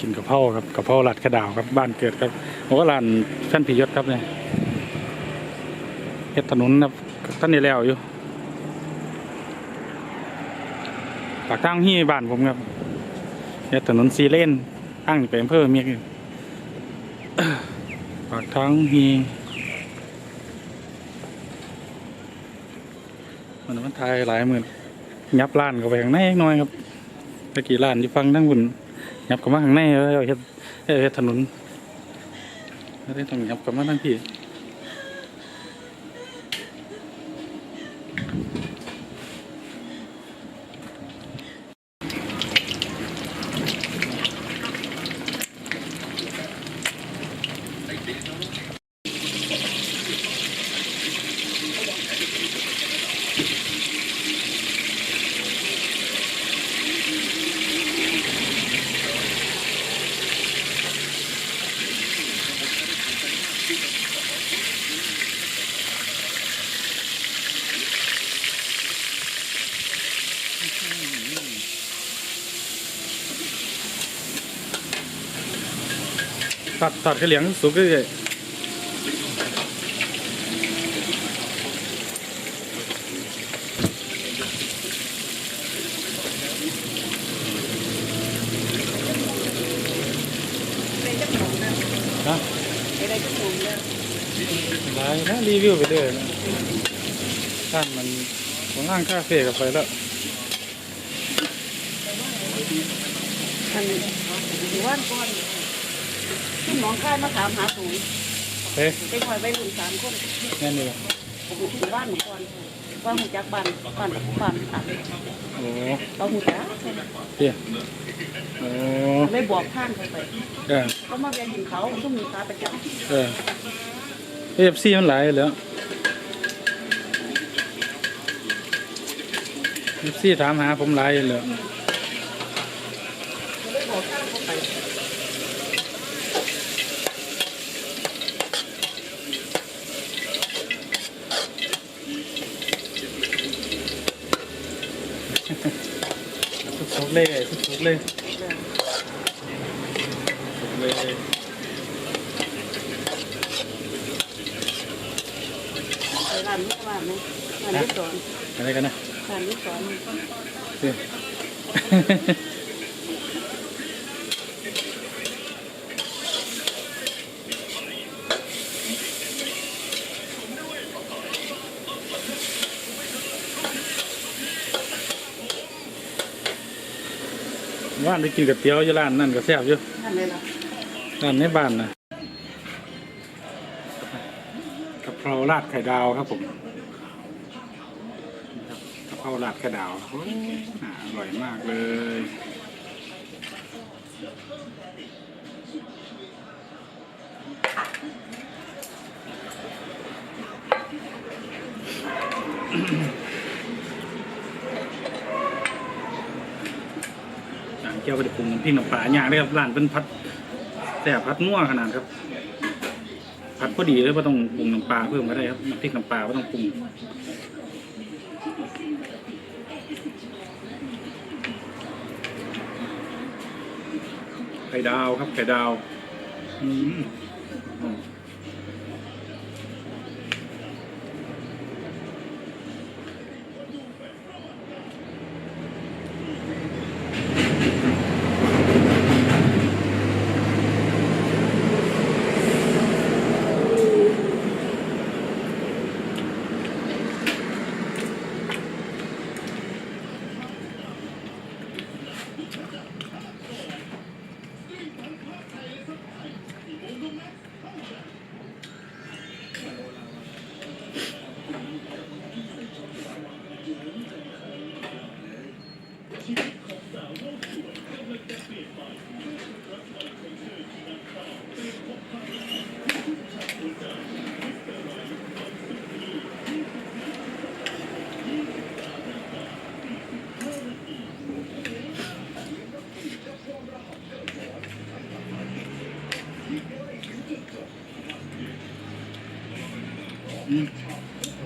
กินกะเพราครับกะเพราลัดกระดาวครับบ้านเกิดครับผมว่าร้านแฟนพิยศครับเนี่ยเฮ็ดถนนครับท่านนี่แล้วอยู่ปากทางฮี่บ้านผมครับเฮ็ดถนนซีเลนทางไปอำเภอเมียกอยู่ปากทางฮีมันมันทายหลายหมื่นยับร้านเข้าไปข้างในหน่อยครับตะกี้ร้านที่ฟังทั้งบุญ ยับเข้ามาข้างในแล้วเฮ็ดเฮ็ดถนนไม่ได้ต้องยับเข้ามาทั้งพี่ ตัดตัดกระเหลียงสุกเรื่อยๆนะอะไรก็ถูกแล้วหลายนะรีวิวไปเรื่อยนะท่านมันของห้างคาเฟ่กับไปแล้วมันอยู่ว่านก่อนที่ หนองคายมาถามหาปุ๋ยเฮ้ยไปคอยไปรุ่นสามคนแน่นี่วะผมอยู่ที่บ้านก่อนว่าหูจักบ้านบ้านบ้านอะโอ้เราหูจักเพี่ยโอ้เลยบอกข้างเขาไปเออเขามาเรียนหินเขาต้องมีขาประจเออเอฟซีมันหลายแล้วเอฟซีถามหาผมหลายเลยำเลยบอกข้างเขาไป เลยสุกๆเลยสุกเลย ไปร้านนี้ร้านนี้ร้านนี้สอนอะไรกันนะร้านนี้สอนเพี่ย ว่านได้กินกับเตี๋ยวอยู่ร้านนั่นก็แซ่บอยู่นั่นเลยล่ะร้านในบ้านนะกะเพราราดไข่ดาวครับผมกะเพราราดไข่ดาวโอ้อ่าอร่อยมากเลยอ่า กี่ยวกับปรุงน้ำพริกน้ำปลาอย่างนี้ครับร้านเป็นพัดแต่พัดนัวขนาดครับผัดพอดีเลยว่าต้องปรุงน้ำปลาเพิ่มก็ได้ครับน้ำพริกน้ำปลาไม่ต้องปรุงไข่ดาวครับไข่ดาว อืม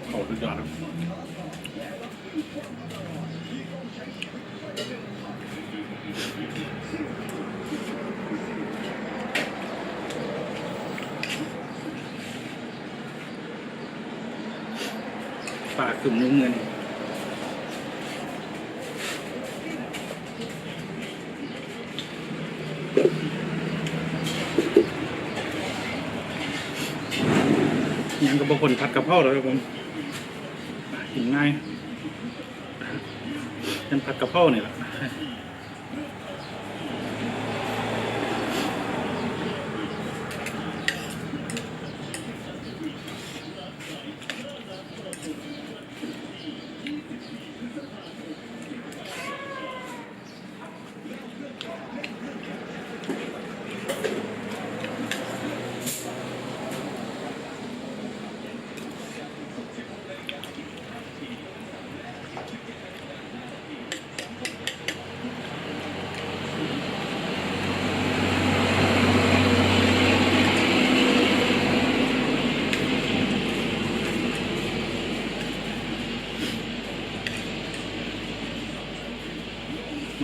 โอ้ดยอดครัปากกลุ่มเงิน ยังกับบางคนผัดกะเพราเลยครับผมกินง่ายยันผัดกะเพราเนี่ยแหละ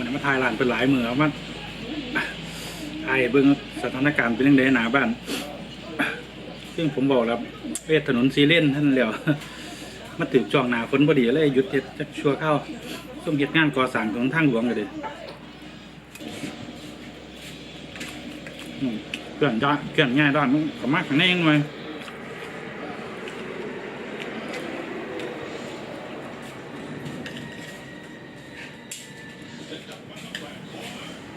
เหมือนมาทายร้านเป็นหลายมือครับมันไอ้เบิ้องสถานการณ์เป็นยังไงหนาบ้าน ซึ่งผมบอกแล้วเวทถนนซีเลนท่านแล้วมาถึงจองหนาฝนพอดีเลยหยุดเฮ็ดจักชัวเข้าส้มเฮ็ดงานก่อสร้างของทางหลวงเลยเด้อืมเกลื่อนด้านเกลื่อนง่ายด้านมันก็มากข้างในยังหน่อย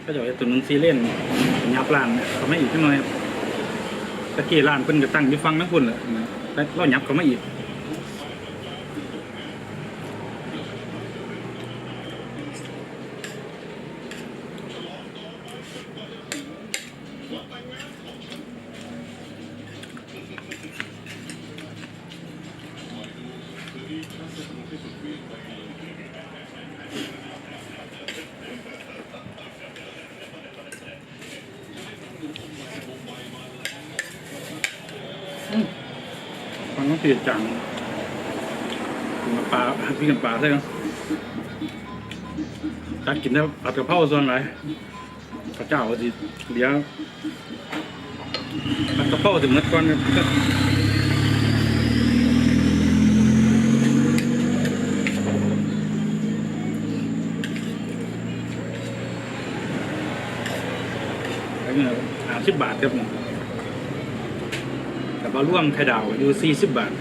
ก็ จะเอาถนนซีเล่นยับร้านเขาไม่อีกจังหน่อยครับตะกี้ร้านเพิ่นก็ตั้งอยู่ฟังนักคุณแหละแล้วยับเขาไม่อีก เปลี่ยนจังกินกับปลาพี่กันปลาใช่ไหมถ้ากินได้ผัดกะเพราส่วนไหนพระเจ้าก็สิเดี๋ยวผัดกะเพราถึงมัดก่อนครับแล้วเงินหาสิบบาทครับ ผมแต่ว่าร่วมไข่ดาวอยู่ 40 บาท